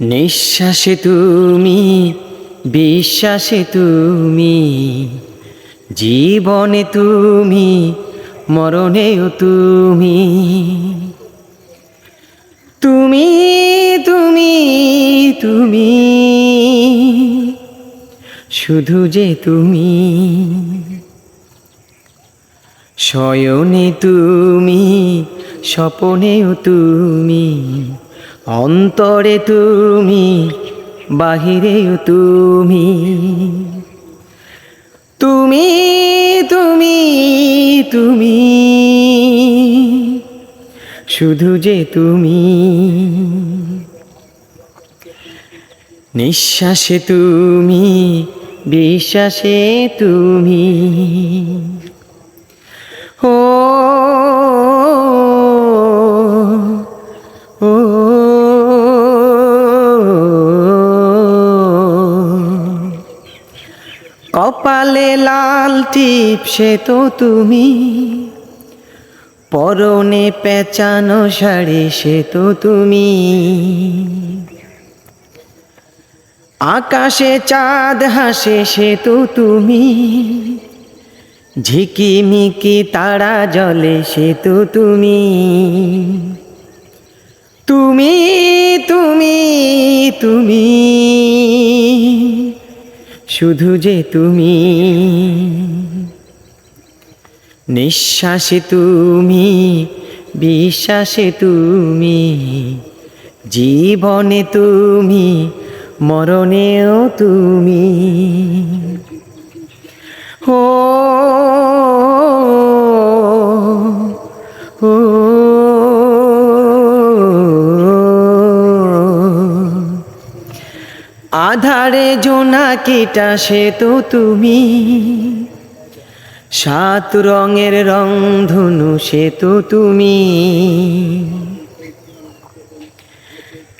নিঃশ্বাসে তুমি, বিশ্বাসে তুমি, জীবনে তুমি, মরণেও তুমি। তুমি তুমি তুমি, শুধু যে তুমি। শয়নে তুমি, স্বপনেও তুমি। অন্তরে তুমি বাহিরেও তুমি। তুমি তুমি তুমি। শুধু যে তুমি। নিঃশ্বাসে তুমি বিশ্বাসে তুমি। কপালে লাল টিপ, সে তো তুমি। পরনে পেঁচানো শাড়ি, সে তো তুমি। আকাশে চাঁদ হাসে, সে তো তুমি। ঝিকিমিকি তারা জলে সে তো তুমি। তুমি তুমি তুমি। শুধু যে তুমি। নিঃশ্বাসে তুমি বিশ্বাসে তুমি জীবনে তুমি মরণেও তুমি। ও ও আধারে জোনাকিটা সে তো তুমি। সাত রঙের রং ধনু সে তো তুমি।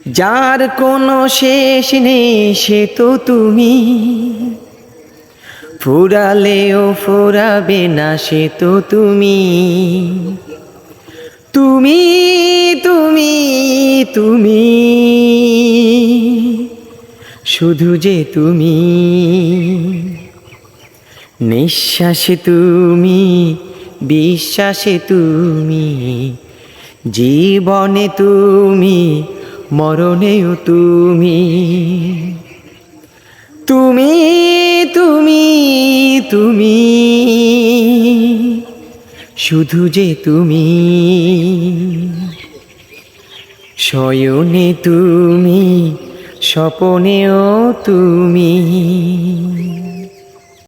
যার কোনো শেষ নেই সে তো তুমি। ফুরালেও ফুরাবে না সে তো তুমি। তুমি তুমি তুমি। শুধু যে তুমি, নিঃশ্বাসে তুমি, বিশ্বাসে তুমি, জীবনে তুমি, মরণেও তুমি। তুমি তুমি তুমি, শুধু যে তুমি শয়নে তুমি স্বপনেও তুমি।